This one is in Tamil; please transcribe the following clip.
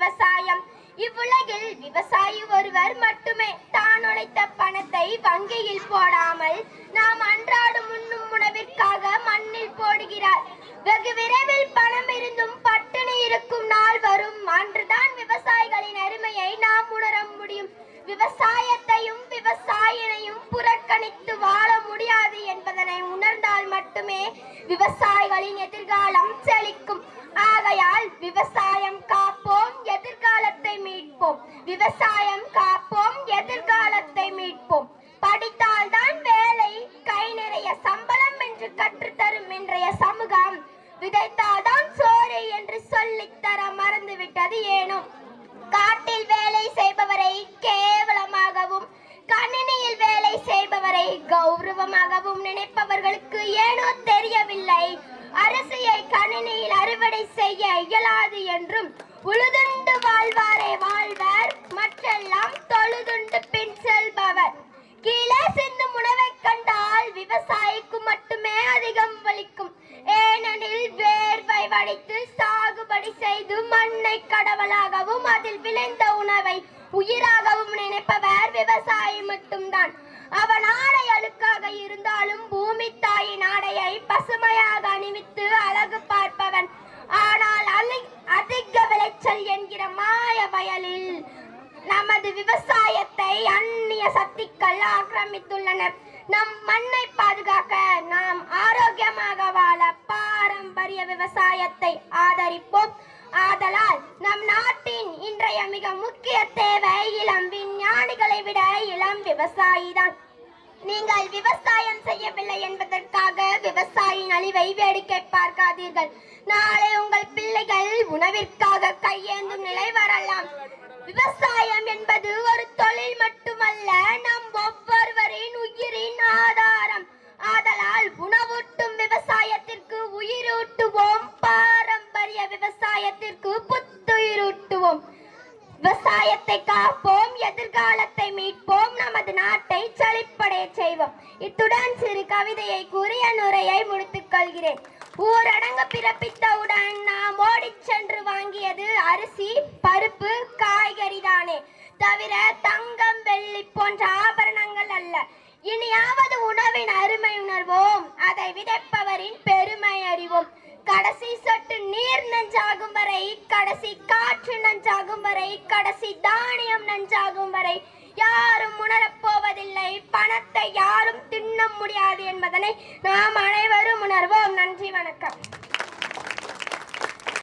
விவசாயம். இவ்வுலகில் விவசாயி ஒருவர் மட்டுமே தான் உழைத்த பணத்தை வங்கியில் போடாமல் நாம் அன்றாடம் உண்ணும் உணவிற்காக மண்ணில் போடுகிறார். வெகு விரைவில் பணம் இருந்தும் பட்டினி இருக்கும் நாள் வரும். அன்றுதான் விவசாயிகளின் அருமையை நாம் உணர முடியும். விவசாயத்தையும் விவசாயினையும் புறக்கணித்து வாழ முடியாது என்பதனை உணர்ந்தால் மட்டுமே விவசாயிகளின் எதிர்காலம் செழிக்கும். ஆகையால் விவசாயம் கா எதிர்காலத்தை மீட்போம் விவசாயம் காப்போம் எதிர்காலத்தை மீட்போம் படித்தால்தான் வேலை கை நிறைய சம்பளம் என்று கற்றுத்தரும் இன்றைய சமூகம் விதைத்தாதான் சோறு என்று சொல்லித்தர மறந்துவிட்டது ஏனும். காட்டில் வேலை செய்பவரை கேவலமாகவும் கணினியில் வேலை செய்பவரை கௌரவமாகவும் நினைப்பவர்களுக்கு ஏனோ தெரியவில்லை. அரசியை கணினியில் அறுவடை செய்ய இயலாது என்றும் உழுது வேர்வை வடித்து சாகுபடி செய்து மண்ணை கடவுளாகவும் அதில் விளைந்த உணவை உயிராகவும் நினைப்பவர் விவசாயி மட்டும்தான். அவன் ஆடை அழுக்காக இருந்தாலும் பூமி தாயின் ஆடையை பசுமையாக அணிவித்து அழகு பார்ப்பவன். ஆனால் அலை அதிக விளைச்சல் என்கிற மாய வயலில் நமது விவசாயத்தை அந்நிய சக்திகள் ஆக்கிரமித்துள்ளன நம் மண்ணை பாதுகாக்க நாம் ஆரோக்கியமாக வாழ பாரம்பரிய விவசாயத்தை ஆதரிப்போம். ஆதலால் நம் நாட்டின் இன்றைய மிக முக்கிய தேவை இளம் விஞ்ஞானிகளை விட இளம் விவசாயிதான் நீங்கள் விவசாயம் செய்யவில்லை என்பதற்காக விவசாயியின் அழிவை வேடிக்கை பார்க்காதீர்கள். நாளை உங்கள் பிள்ளைகள் உணவிற்காக கையேந்தும் நிலை வரலாம். விவசாயம் என்பது ஒரு தொழில் மட்டுமல்ல நம் உயிரூட்டுவோம் பாரம்பரிய விவசாயத்திற்கு புத்துயிரூட்டுவோம் விவசாயத்தை காப்போம் எதிர்காலத்தை மீட்போம் நமது நாட்டை செழிப்படைய செய்வோம். இத்துடன் சிறு கவிதையை கூறிய நுரையை முடித்துக் கொள்கிறேன். ஊரடங்கு பிறப்பித்தவுடன் நாம் ஓடிச் சென்று வாங்கியது அரிசி பருப்பு காய்கறி தானே. தவிர தங்கம் வெள்ளி போன்ற ஆபரணங்கள் அல்ல. இனியாவது உணவின் அருமை உணர்வோம். அதை விதைப்பவரின் பெருமை அறி நஞ்சாகும் வரை கடைசி காற்று நஞ்சாகும் வரை கடைசி தானியம் நஞ்சாகும் வரை. யாரும் உணரப் போவதில்லை பணத்தை யாரும் தின்ன முடியாது என்பதனை நாம் அனைவரும் உணர்வோம். நன்றி வணக்கம்.